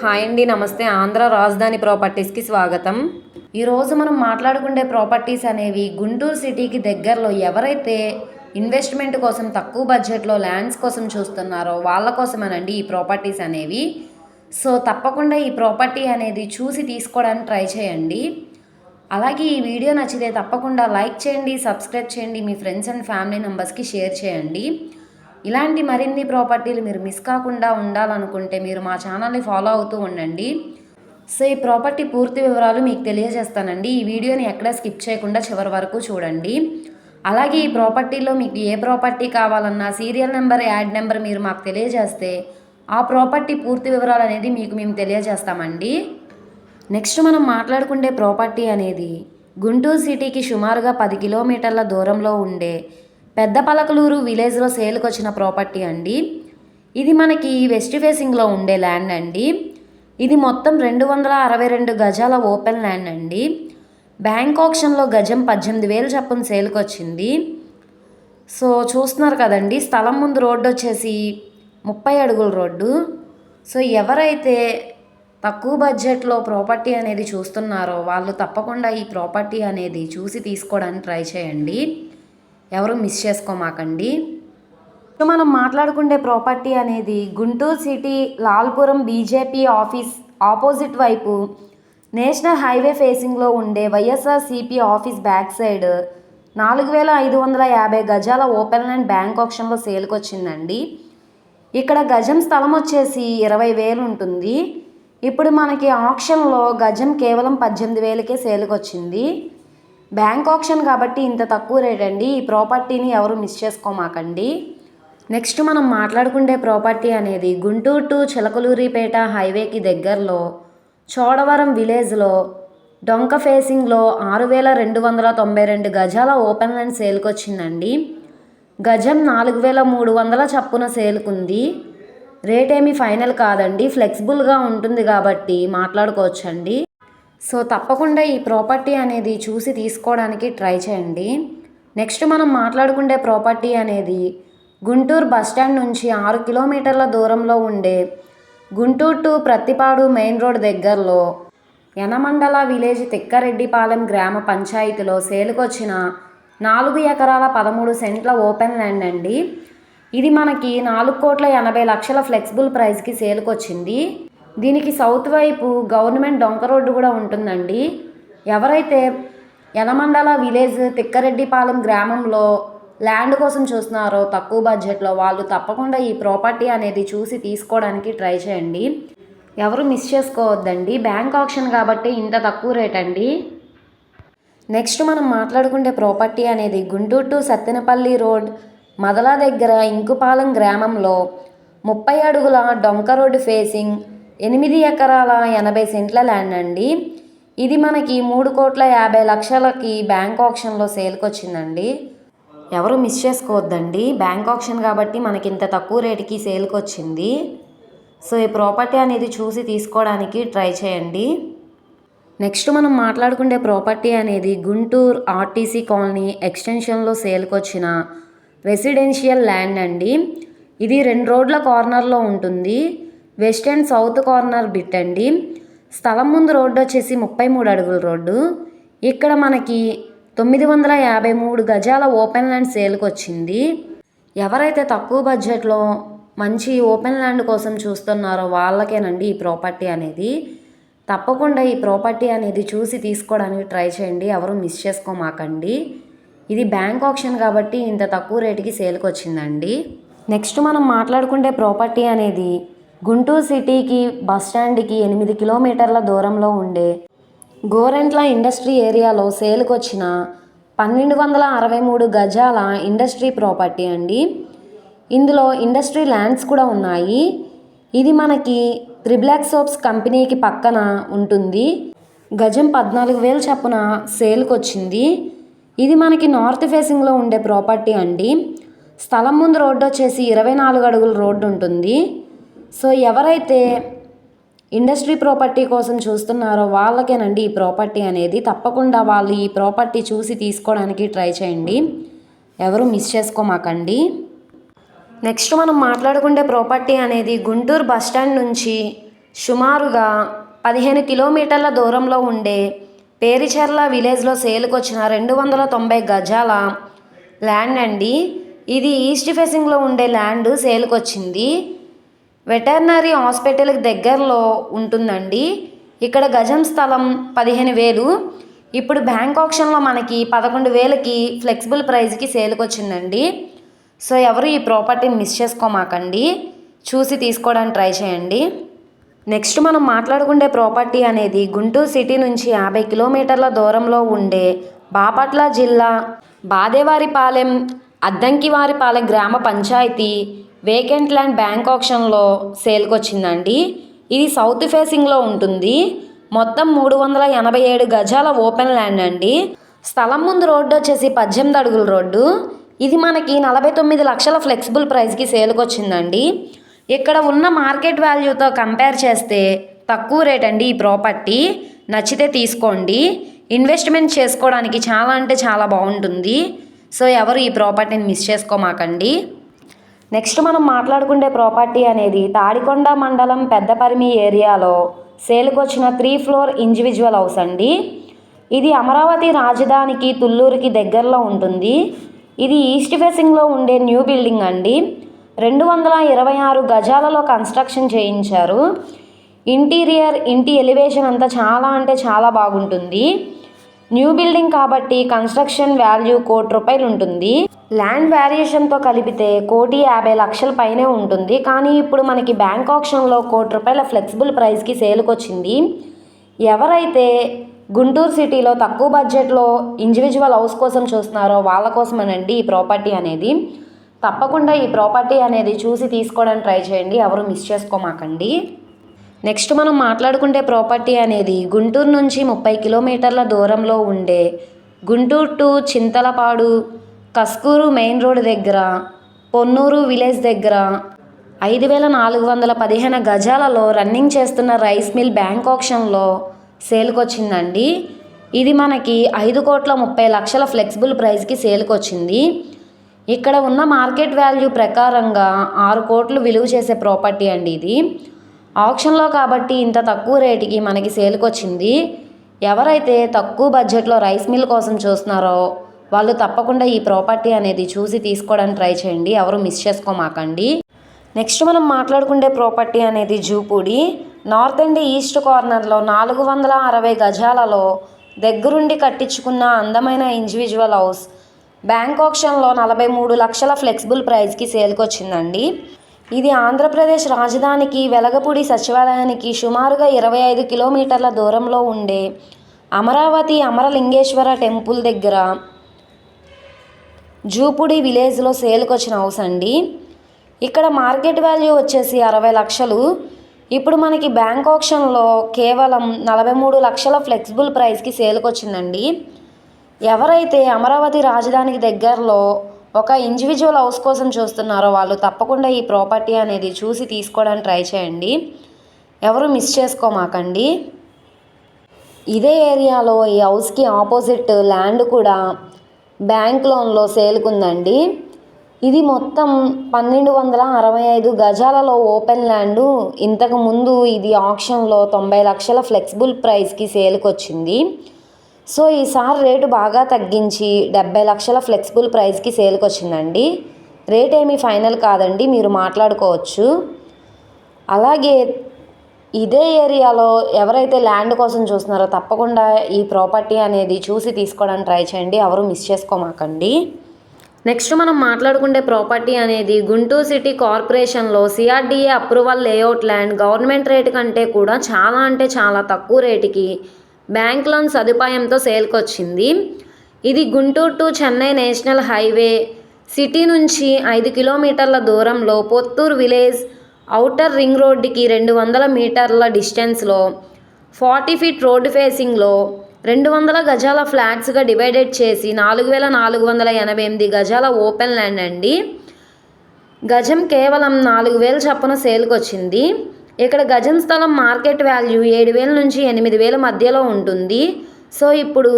Hi అండి నమస్తే. ఆంధ్ర రాజధాని ప్రాపర్టీస్కి స్వాగతం. ఈరోజు మనం మాట్లాడుకునే ప్రాపర్టీస్ అనేవి గుంటూరు సిటీకి దగ్గరలో ఎవరైతే ఇన్వెస్ట్మెంట్ కోసం తక్కువ బడ్జెట్లో ల్యాండ్స్ కోసం చూస్తున్నారో వాళ్ళ కోసమేనండి ఈ ప్రాపర్టీస్ అనేవి. సో తప్పకుండా ఈ ప్రాపర్టీ అనేది చూసి తీసుకోవడానికి ట్రై చేయండి. అలాగే ఈ వీడియో నచ్చితే తప్పకుండా లైక్ చేయండి సబ్స్క్రైబ్ చేయండి మీ ఫ్రెండ్స్ అండ్ ఫ్యామిలీ మెంబర్స్కి షేర్ చేయండి. ఇలాంటి మరిన్ని ప్రాపర్టీలు మీరు మిస్ కాకుండా ఉండాలనుకుంటే మీరు మా ఛానల్ని ఫాలో అవుతూ ఉండండి. సో ఈ ప్రాపర్టీ పూర్తి వివరాలు మీకు తెలియజేస్తానండి. ఈ వీడియోని ఎక్కడ స్కిప్ చేయకుండా చివరి వరకు చూడండి. అలాగే ఈ ప్రాపర్టీలో మీకు ఏ ప్రాపర్టీ కావాలన్నా సీరియల్ నెంబర్ యాడ్ నెంబర్ మీరు మాకు తెలియజేస్తే ఆ ప్రాపర్టీ పూర్తి వివరాలు అనేది మీకు మేము తెలియజేస్తామండి. నెక్స్ట్ మనం మాట్లాడుకునే ప్రాపర్టీ అనేది గుంటూరు సిటీకి సుమారుగా పది కిలోమీటర్ల దూరంలో ఉండే పెద్ద పలకలూరు విలేజ్లో సేల్కి వచ్చిన ప్రాపర్టీ అండి. ఇది మనకి వెస్ట్ ఫేసింగ్లో ఉండే ల్యాండ్ అండి. ఇది మొత్తం రెండు వందల అరవై రెండు గజాల ఓపెన్ ల్యాండ్ అండి. బ్యాంక్ ఆప్షన్లో గజం పద్దెనిమిది వేలు చప్పున సేల్కి వచ్చింది సో చూస్తున్నారు కదండి స్థలం ముందు రోడ్డు వచ్చేసి ముప్పై అడుగుల రోడ్డు. సో ఎవరైతే తక్కువ బడ్జెట్లో ప్రాపర్టీ అనేది చూస్తున్నారో వాళ్ళు తప్పకుండా ఈ ప్రాపర్టీ అనేది చూసి తీసుకోవడానికి ట్రై చేయండి. ఎవరు మిస్ చేసుకోమాకండి. సో మనం మాట్లాడుకునే ప్రాపర్టీ అనేది Guntur city Lalpuram BJP office opposite వైపు నేషనల్ హైవే ఫేసింగ్లో ఉండే వైఎస్ఆర్సీపీ ఆఫీస్ బ్యాక్ సైడ్ నాలుగు వేల ఐదు వందల యాభై గజాల ఓపెన్ ల్యాండ్ బ్యాంక్ ఆప్షన్లో సేల్కి వచ్చిందండి ఇక్కడ గజం స్థలం వచ్చేసి ఇరవై వేలు ఉంటుంది. ఇప్పుడు మనకి ఆప్షన్లో గజం కేవలం పద్దెనిమిది వేలకే సేల్కి వచ్చింది బ్యాంక్ ఆప్షన్ కాబట్టి ఇంత తక్కువ రేట్ అండి. ఈ ప్రాపర్టీని ఎవరు మిస్ చేసుకోమాకండి. నెక్స్ట్ మనం మాట్లాడుకునే ప్రాపర్టీ అనేది గుంటూరు టు చిలకలూరిపేట హైవేకి దగ్గరలో చోడవరం విలేజ్లో డొంక ఫేసింగ్లో ఆరు వేల రెండు వందల తొంభై రెండు గజాల ఓపెన్ ల్యాండ్ సేల్కి వచ్చిందండి గజం నాలుగు వేల మూడు వందల చప్పున సేల్కుంది. రేట్ ఏమీ ఫైనల్ కాదండి. ఫ్లెక్సిబుల్గా ఉంటుంది కాబట్టి మాట్లాడుకోవచ్చండి. సో తప్పకుండా ఈ ప్రాపర్టీ అనేది చూసి తీసుకోవడానికి ట్రై చేయండి. నెక్స్ట్ మనం మాట్లాడుకునే ప్రాపర్టీ అనేది గుంటూరు బస్టాండ్ నుంచి ఆరు కిలోమీటర్ల దూరంలో ఉండే Guntur to Prattipadu main road దగ్గరలో యనమండల విలేజ్ తిక్కారెడ్డిపాలెం గ్రామ పంచాయతీలో సేలుకొచ్చిన నాలుగు ఎకరాల పదమూడు సెంట్ల ఓపెన్ ల్యాండ్ అండి. ఇది మనకి నాలుగు కోట్ల ఎనభై లక్షల ఫ్లెక్సిబుల్ ప్రైస్కి సేలుకొచ్చింది. దీనికి సౌత్ వైపు గవర్నమెంట్ డొంక రోడ్డు కూడా ఉంటుందండి. ఎవరైతే యనమండల విలేజ్ తిక్కరెడ్డిపాలెం గ్రామంలో ల్యాండ్ కోసం చూస్తున్నారో తక్కువ బడ్జెట్లో వాళ్ళు తప్పకుండా ఈ ప్రాపర్టీ అనేది చూసి తీసుకోవడానికి ట్రై చేయండి. ఎవరు మిస్ చేసుకోవద్దండి. బ్యాంక్ ఆప్షన్ కాబట్టి ఇంత తక్కువ రేట్ అండి. నెక్స్ట్ మనం మాట్లాడుకునే ప్రాపర్టీ అనేది గుంటూరు టు సత్తెనపల్లి రోడ్ మదల దగ్గర ఇంకుపాలెం గ్రామంలో ముప్పై అడుగుల డొంక రోడ్డు ఫేసింగ్ ఎనిమిది ఎకరాల ఎనభై సెంట్ల ల్యాండ్ అండి. ఇది మనకి మూడు కోట్ల యాభై లక్షలకి బ్యాంక్ ఆప్షన్లో సేల్కి వచ్చిందండి ఎవరు మిస్ చేసుకోవద్దండి. బ్యాంక్ ఆప్షన్ కాబట్టి మనకి ఇంత తక్కువ రేటుకి సేల్కి వచ్చింది సో ఈ ప్రాపర్టీ అనేది చూసి తీసుకోవడానికి ట్రై చేయండి. నెక్స్ట్ మనం మాట్లాడుకునే ప్రాపర్టీ అనేది గుంటూరు ఆర్టీసీ కాలనీ ఎక్స్టెన్షన్లో సేల్కి వచ్చిన రెసిడెన్షియల్ ల్యాండ్ అండి. ఇది రెండు రోడ్ల కార్నర్లో ఉంటుంది. West and south corner bit అండి. స్థలం ముందు రోడ్డు వచ్చేసి ముప్పై మూడు అడుగుల రోడ్డు. ఇక్కడ మనకి తొమ్మిది వందల యాభై మూడు గజాల ఓపెన్ ల్యాండ్ సేల్కి వచ్చింది. ఎవరైతే తక్కువ బడ్జెట్లో మంచి ఓపెన్ ల్యాండ్ కోసం చూస్తున్నారో వాళ్ళకేనండి ఈ ప్రాపర్టీ అనేది. తప్పకుండా ఈ ప్రాపర్టీ అనేది చూసి తీసుకోవడానికి ట్రై చేయండి. ఎవరు మిస్ చేసుకోమాకండి. ఇది బ్యాంక్ ఆప్షన్ కాబట్టి ఇంత తక్కువ రేటుకి సేల్కి వచ్చిందండి. నెక్స్ట్ మనం మాట్లాడుకునే ప్రాపర్టీ అనేది గుంటూరు సిటీకి బస్ స్టాండ్కి ఎనిమిది కిలోమీటర్ల దూరంలో ఉండే గోరెంట్ల ఇండస్ట్రీ ఏరియాలో సేల్కొచ్చిన పన్నెండు వందల అరవై మూడు గజాల ఇండస్ట్రీ ప్రాపర్టీ అండి. ఇందులో ఇండస్ట్రీ ల్యాండ్స్ కూడా ఉన్నాయి. ఇది మనకి త్రిబ్లాక్ సోప్స్ కంపెనీకి పక్కన ఉంటుంది. గజం పద్నాలుగు వేలు చప్పున సేల్కి వచ్చింది ఇది మనకి నార్త్ ఫేసింగ్లో ఉండే ప్రాపర్టీ అండి. స్థలం ముందు రోడ్డు వచ్చేసి ఇరవై నాలుగు అడుగుల రోడ్డు ఉంటుంది సో ఎవరైతే ఇండస్ట్రీ ప్రాపర్టీ కోసం చూస్తున్నారో వాళ్ళకేనండి ఈ ప్రాపర్టీ అనేది. తప్పకుండా వాళ్ళు ఈ ప్రాపర్టీ చూసి తీసుకోవడానికి ట్రై చేయండి. ఎవరు మిస్ చేసుకోమాకండి. నెక్స్ట్ మనం మాట్లాడుకునే ప్రాపర్టీ అనేది గుంటూరు బస్ స్టాండ్ నుంచి సుమారుగా పదిహేను కిలోమీటర్ల దూరంలో ఉండే పేరిచెర్ల విలేజ్లో సేల్కి వచ్చిన రెండు వందల తొంభై గజాల ల్యాండ్ అండి. ఇది ఈస్ట్ ఫేసింగ్లో ఉండే ల్యాండ్ సేల్కి వచ్చింది వెటర్నరీ హాస్పిటల్కి దగ్గరలో ఉంటుందండి. ఇక్కడ గజం స్థలం పదిహేను వేలు. ఇప్పుడు బ్యాంక్ ఆప్షన్లో మనకి పదకొండు వేలకి ఫ్లెక్సిబుల్ ప్రైస్కి సేల్కి వచ్చిందండి సో ఎవరు ఈ ప్రాపర్టీని మిస్ చేసుకోమాకండి. చూసి తీసుకోవడానికి ట్రై చేయండి. నెక్స్ట్ మనం మాట్లాడుకునే ప్రాపర్టీ అనేది గుంటూరు సిటీ నుంచి యాభై కిలోమీటర్ల దూరంలో ఉండే బాపట్ల జిల్లా బాదేవారిపాలెం అద్దంకివారిపాలెం గ్రామ పంచాయతీ వేకెంట్ ల్యాండ్ బ్యాంక్ ఆప్షన్లో సేల్కి వచ్చిందండి ఇది సౌత్ ఫేసింగ్లో ఉంటుంది. మొత్తం మూడు వందల ఎనభై ఏడు గజాల ఓపెన్ ల్యాండ్ అండి. స్థలం ముందు రోడ్డు వచ్చేసి పద్దెనిమిది అడుగుల రోడ్డు. ఇది మనకి నలభై తొమ్మిది లక్షల ఫ్లెక్సిబుల్ ప్రైస్కి సేల్కి వచ్చిందండి ఇక్కడ ఉన్న మార్కెట్ వాల్యూతో కంపేర్ చేస్తే తక్కువ రేట్ అండి ఈ ప్రాపర్టీ. నచ్చితే తీసుకోండి. ఇన్వెస్ట్మెంట్ చేసుకోవడానికి చాలా అంటే చాలా బాగుంటుంది. సో ఎవరు ఈ ప్రాపర్టీని మిస్ చేసుకోమాకండి. నెక్స్ట్ మనం మాట్లాడుకునే ప్రాపర్టీ అనేది తాడికొండ మండలం పెద్దపరిమి ఏరియాలో సేల్కొచ్చిన త్రీ ఫ్లోర్ ఇండివిజువల్ హౌస్ అండి. ఇది అమరావతి రాజధానికి తుళ్ళూరుకి దగ్గరలో ఉంటుంది. ఇది ఈస్ట్ ఫేసింగ్లో ఉండే న్యూ బిల్డింగ్ అండి. రెండు వందల ఇరవై ఆరు గజాలలో కన్స్ట్రక్షన్ చేయించారు. ఇంటీరియర్ ఇంటి ఎలివేషన్ అంతా చాలా అంటే చాలా బాగుంటుంది. న్యూ బిల్డింగ్ కాబట్టి కన్స్ట్రక్షన్ వాల్యూ కోటి రూపాయలు ఉంటుంది. ల్యాండ్ వాల్యుయేషన్తో కలిపితే కోటి యాభై లక్షల పైనే ఉంటుంది. కానీ ఇప్పుడు మనకి బ్యాంక్ ఆప్షన్లో కోటి రూపాయల ఫ్లెక్సిబుల్ ప్రైస్కి సేల్కి వచ్చింది ఎవరైతే గుంటూరు సిటీలో తక్కువ బడ్జెట్లో ఇండివిజువల్ హౌస్ కోసం చూస్తున్నారో వాళ్ళ కోసమేనండి ఈ ప్రాపర్టీ అనేది. తప్పకుండా ఈ ప్రాపర్టీ అనేది చూసి తీసుకోవడానికి ట్రై చేయండి. ఎవరు మిస్ చేసుకోమాకండి. నెక్స్ట్ మనం మాట్లాడుకుంటే ప్రాపర్టీ అనేది గుంటూరు నుంచి ముప్పై కిలోమీటర్ల దూరంలో ఉండే Guntur to Chintalapadu Kaskuru main road దగ్గర పొన్నూరు విలేజ్ దగ్గర ఐదు వేల నాలుగు వందల పదిహేను గజాలలో రన్నింగ్ చేస్తున్న రైస్ మిల్ బ్యాంక్ ఆప్షన్లో సేల్కి వచ్చిందండి ఇది మనకి ఐదు కోట్ల ముప్పై లక్షల ఫ్లెక్సిబుల్ ప్రైస్కి సేల్కి వచ్చింది ఇక్కడ ఉన్న మార్కెట్ వాల్యూ ప్రకారంగా ఆరు కోట్లు విలువ చేసే ప్రాపర్టీ అండి ఇది. ఆప్షన్లో కాబట్టి ఇంత తక్కువ రేటుకి మనకి సేల్కి వచ్చింది ఎవరైతే తక్కువ బడ్జెట్లో రైస్ మిల్ కోసం చూస్తున్నారో వాళ్ళు తప్పకుండా ఈ ప్రాపర్టీ అనేది చూసి తీసుకోవడానికి ట్రై చేయండి. ఎవరు మిస్ చేసుకోమాకండి. నెక్స్ట్ మనం మాట్లాడుకునే ప్రాపర్టీ అనేది జూపూడి. నార్త్ అండ్ ఈస్ట్ కార్నర్లో నాలుగు వందల అరవై గజాలలో దగ్గరుండి కట్టించుకున్న అందమైన ఇండివిజువల్ హౌస్ బ్యాంక్ ఆప్షన్లో నలభై మూడు లక్షల ఫ్లెక్సిబుల్ ప్రైస్కి సేల్కి వచ్చిందండి ఇది ఆంధ్రప్రదేశ్ రాజధానికి వెలగపూడి సచివాలయానికి సుమారుగా ఇరవై ఐదు కిలోమీటర్ల దూరంలో ఉండే అమరావతి అమరలింగేశ్వర టెంపుల్ దగ్గర జూపుడి విలేజ్లో సేల్కి వచ్చిన హౌస్ అండి. ఇక్కడ మార్కెట్ వాల్యూ వచ్చేసి అరవై లక్షలు. ఇప్పుడు మనకి బ్యాంక్ ఆప్షన్లో కేవలం నలభై మూడు లక్షల ఫ్లెక్సిబుల్ ప్రైస్కి సేల్కి వచ్చిందండి ఎవరైతే అమరావతి రాజధానికి దగ్గరలో ఒక ఇండివిజువల్ హౌస్ కోసం చూస్తున్నారో వాళ్ళు తప్పకుండా ఈ ప్రాపర్టీ అనేది చూసి తీసుకోవడానికి ట్రై చేయండి. ఎవరు మిస్ చేసుకోమాకండి. ఇదే ఏరియాలో ఈ హౌస్కి ఆపోజిట్ ల్యాండ్ కూడా బ్యాంక్ లోన్లో సేల్కుందండి ఇది మొత్తం పన్నెండు వందల అరవై ఐదు గజాలలో ఓపెన్ ల్యాండ్ ఇంతకుముందు ఇది ఆప్షన్లో తొంభై లక్షల ఫ్లెక్సిబుల్ ప్రైస్కి సేల్కి వచ్చింది సో ఈసారి రేటు బాగా తగ్గించి డెబ్బై లక్షల ఫ్లెక్సిబుల్ ప్రైస్కి సేల్కి వచ్చిందండి. రేట్ ఏమీ ఫైనల్ కాదండి మీరు మాట్లాడుకోవచ్చు. అలాగే ఇదే ఏరియాలో ఎవరైతే ల్యాండ్ కోసం చూస్తున్నారో తప్పకుండా ఈ ప్రాపర్టీ అనేది చూసి తీసుకోవడానికి ట్రై చేయండి ఎవరు మిస్ చేసుకోమాకండి. నెక్స్ట్ మనం మాట్లాడుకునే ప్రాపర్టీ అనేది గుంటూరు సిటీ కార్పొరేషన్లో CRDA approval layout land government rate కంటే కూడా చాలా అంటే చాలా తక్కువ రేటుకి బ్యాంక్ లోన్ సదుపాయంతో సేల్కొచ్చింది. ఇది Guntur to Chennai national highway city నుంచి ఐదు కిలోమీటర్ల దూరంలో పొత్తూరు విలేజ్ ఔటర్ రింగ్ రోడ్డుకి రెండు వందల మీటర్ల డిస్టెన్స్లో ఫార్టీ ఫీట్ రోడ్డు ఫేసింగ్లో రెండు వందల గజాల ఫ్లాట్స్గా డివైడెడ్ చేసి నాలుగు వేల నాలుగు వందల ఎనభై ఎనిమిది గజాల ఓపెన్ ల్యాండ్ అండి. గజం కేవలం నాలుగు వేలు చప్పున సేల్కొచ్చింది. ఇక్కడ గజం స్థలం మార్కెట్ వాల్యూ ఏడు వేల నుంచి ఎనిమిది వేల మధ్యలో ఉంటుంది. సో ఇప్పుడు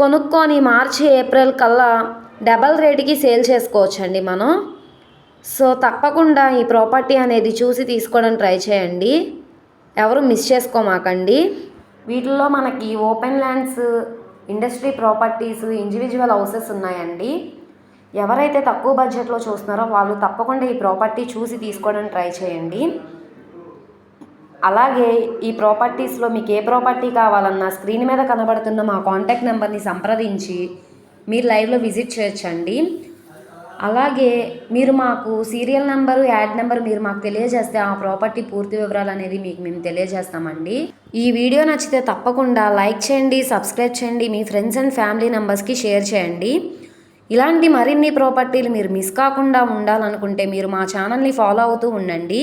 కొనుక్కొని మార్చి ఏప్రిల్ కల్లా డబల్ రేటుకి సేల్ చేసుకోవచ్చండి మనం. సో తప్పకుండా ఈ ప్రాపర్టీ అనేది చూసి తీసుకోవడం ట్రై చేయండి. ఎవరు మిస్ చేసుకోమాకండి. వీటిల్లో మనకి open lands industry properties individual houses ఉన్నాయండి. ఎవరైతే తక్కువ బడ్జెట్లో చూస్తున్నారో వాళ్ళు తప్పకుండా ఈ ప్రాపర్టీ చూసి తీసుకోవడం ట్రై చేయండి. అలాగే ఈ ప్రాపర్టీస్లో మీకు ఏ ప్రాపర్టీ కావాలన్నా స్క్రీన్ మీద కనబడుతున్న మా కాంటాక్ట్ నెంబర్ని సంప్రదించి మీరు లైవ్లో విజిట్ చేయొచ్చండి. అలాగే మీరు మాకు సీరియల్ నెంబరు యాడ్ నెంబర్ మీరు మాకు తెలియజేస్తే ఆ ప్రాపర్టీ పూర్తి వివరాలు అనేది మీకు మేము తెలియజేస్తామండి. ఈ వీడియో నచ్చితే తప్పకుండా లైక్ చేయండి సబ్స్క్రైబ్ చేయండి మీ ఫ్రెండ్స్ అండ్ ఫ్యామిలీ మెంబర్స్కి షేర్ చేయండి. ఇలాంటి మరిన్ని ప్రాపర్టీలు మీరు మిస్ కాకుండా ఉండాలనుకుంటే మీరు మా ఛానల్ని ఫాలో అవుతూ ఉండండి.